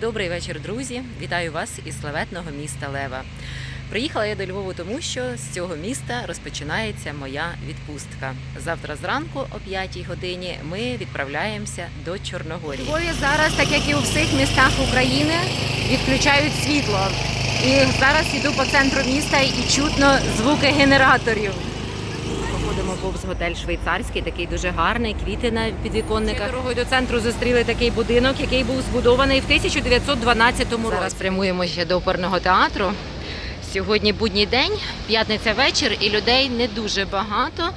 Добрий вечір, друзі! Вітаю вас із славетного міста Лева. Приїхала я до Львову, тому що з цього міста розпочинається моя відпустка. Завтра зранку о 5 годині ми відправляємося до Чорногорії. Львові зараз, так як і у всіх містах України, відключають світло. І зараз іду по центру міста і чутно звуки генераторів. Походимо повз готель швейцарський, такий дуже гарний, квіти на підвіконниках. Дорогою до центру зустріли такий будинок, який був збудований в 1912 році. Зараз прямуємо ще до оперного театру. Сьогодні будній день, п'ятниця вечір, і людей не дуже багато.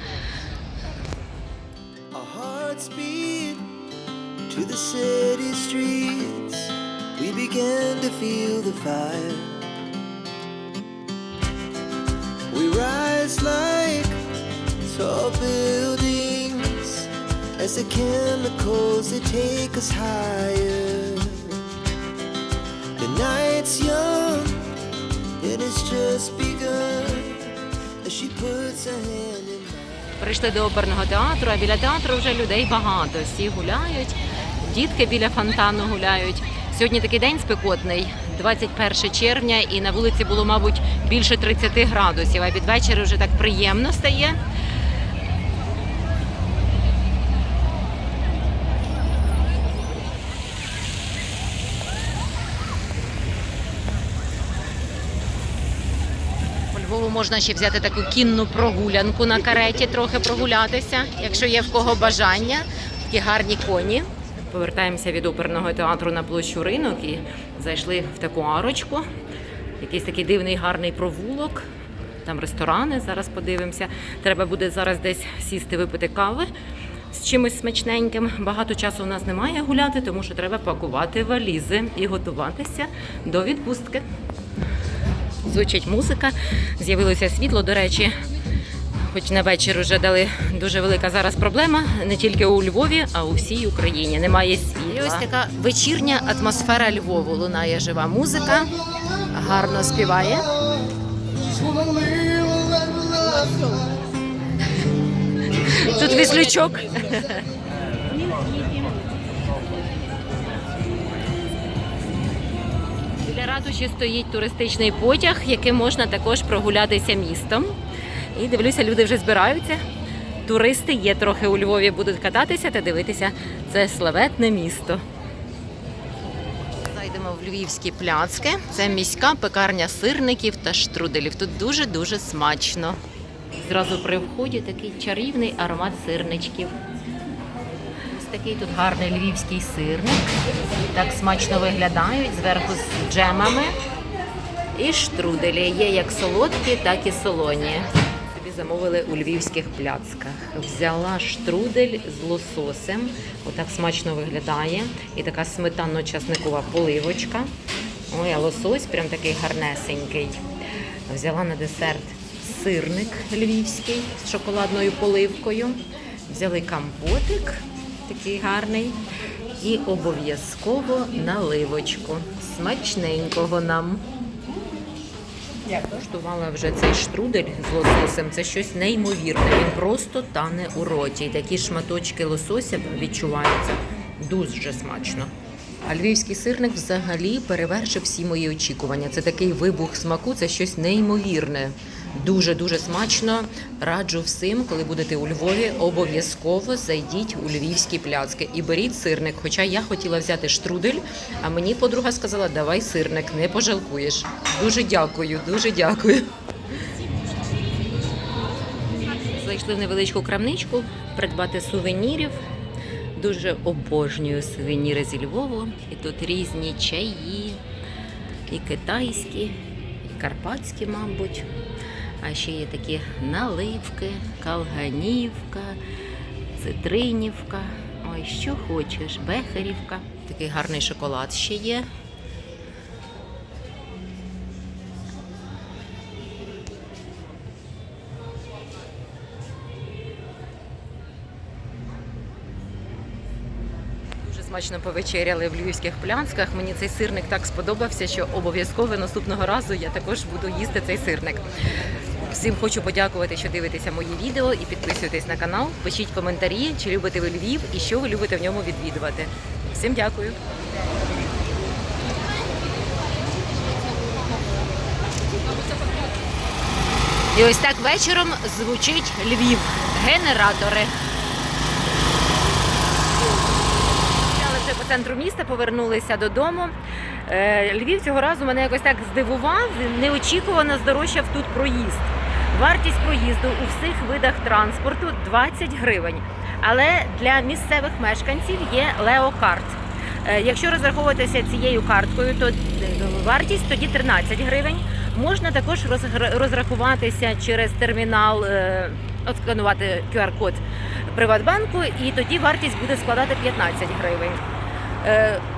To the city streets. We began to feel the fire. We rise like tall buildings as the chemicals they take us higher. The night's young, it has just begun as she puts her hand in mine. Прийшли до оперного театру, а біля театру вже людей багато. Всі гуляють, дітки біля фонтану гуляють. Сьогодні такий день спекотний, 21 червня, і на вулиці було, мабуть, більше 30 градусів. А під вечір вже так приємно стає. По можна ще взяти таку кінну прогулянку на кареті, трохи прогулятися, якщо є в кого бажання. Такі гарні коні. Повертаємося від оперного театру на площу ринок і зайшли в таку арочку. Якийсь такий дивний гарний провулок. Там ресторани, зараз подивимося. Треба буде зараз десь сісти випити кави з чимось смачненьким. Багато часу у нас немає гуляти, тому що треба пакувати валізи і готуватися до відпустки звучить музика, з'явилося світло. До речі, хоч на вечір вже дали дуже велика зараз проблема, не тільки у Львові, а у всій Україні. Немає світла. І ось така вечірня атмосфера Львову. Лунає жива музика, гарно співає. Тут віслючок. ратуші стоїть туристичний потяг, яким можна також прогулятися містом. І дивлюся, люди вже збираються. Туристи є трохи у Львові, будуть кататися та дивитися це славетне місто. Зайдемо в львівські пляцки. Це міська пекарня сирників та штруделів. Тут дуже-дуже смачно. Зразу при вході такий чарівний аромат сирничків. Такий тут гарний львівський сирник. Так смачно виглядають зверху з джемами. І штруделі є як солодкі, так і солоні. Собі замовили у львівських пляцках. Взяла штрудель з лососем. Отак смачно виглядає. І така сметанно-часникова поливочка. Ой, а лосось прям такий гарнесенький. Взяла на десерт сирник львівський з шоколадною поливкою. Взяли компотик такий гарний. І обов'язково наливочку. Смачненького нам. Я коштувала вже цей штрудель з лососем. Це щось неймовірне. Він просто тане у роті. І такі шматочки лосося відчуваються. Дуже смачно. А львівський сирник взагалі перевершив всі мої очікування. Це такий вибух смаку, це щось неймовірне. Дуже дуже смачно. Раджу всім, коли будете у Львові, обов'язково зайдіть у львівські пляцки і беріть сирник. Хоча я хотіла взяти штрудель, а мені подруга сказала, давай сирник, не пожалкуєш. Дуже дякую, дуже дякую. Зайшли в невеличку крамничку придбати сувенірів. Дуже обожнюю сувеніри зі Львову. І тут різні чаї, і китайські, і карпатські, мабуть. А ще є такі наливки, калганівка, цитринівка. Ой, що хочеш, бехерівка. Такий гарний шоколад ще є. Смачно повечеряли в львівських плянсках. Мені цей сирник так сподобався, що обов'язково наступного разу я також буду їсти цей сирник. Всім хочу подякувати, що дивитеся мої відео і підписуєтесь на канал. Пишіть коментарі, чи любите ви Львів і що ви любите в ньому відвідувати. Всім дякую. І ось так вечором звучить Львів. Генератори. вже по центру міста повернулися додому. Е, Львів цього разу мене якось так здивував, неочікувано здорожчав тут проїзд. Вартість проїзду у всіх видах транспорту 20 гривень. Але для місцевих мешканців є леокарт. Е, Якщо розраховуватися цією карткою, то е, вартість тоді 13 гривень. Можна також розрахуватися через термінал, е, отсканувати QR-код Приватбанку, і тоді вартість буде складати 15 гривень.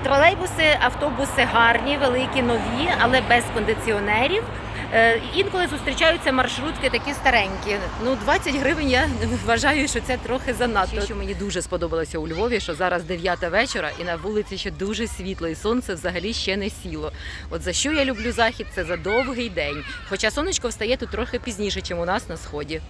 Тролейбуси, автобуси гарні, великі, нові, але без кондиціонерів. Е, Інколи зустрічаються маршрутки такі старенькі. Ну, 20 гривень я вважаю, що це трохи занадто. Що мені дуже сподобалося у Львові, що зараз 9 вечора і на вулиці ще дуже світло, і сонце взагалі ще не сіло. От за що я люблю захід, це за довгий день. Хоча сонечко встає тут трохи пізніше, ніж у нас на сході.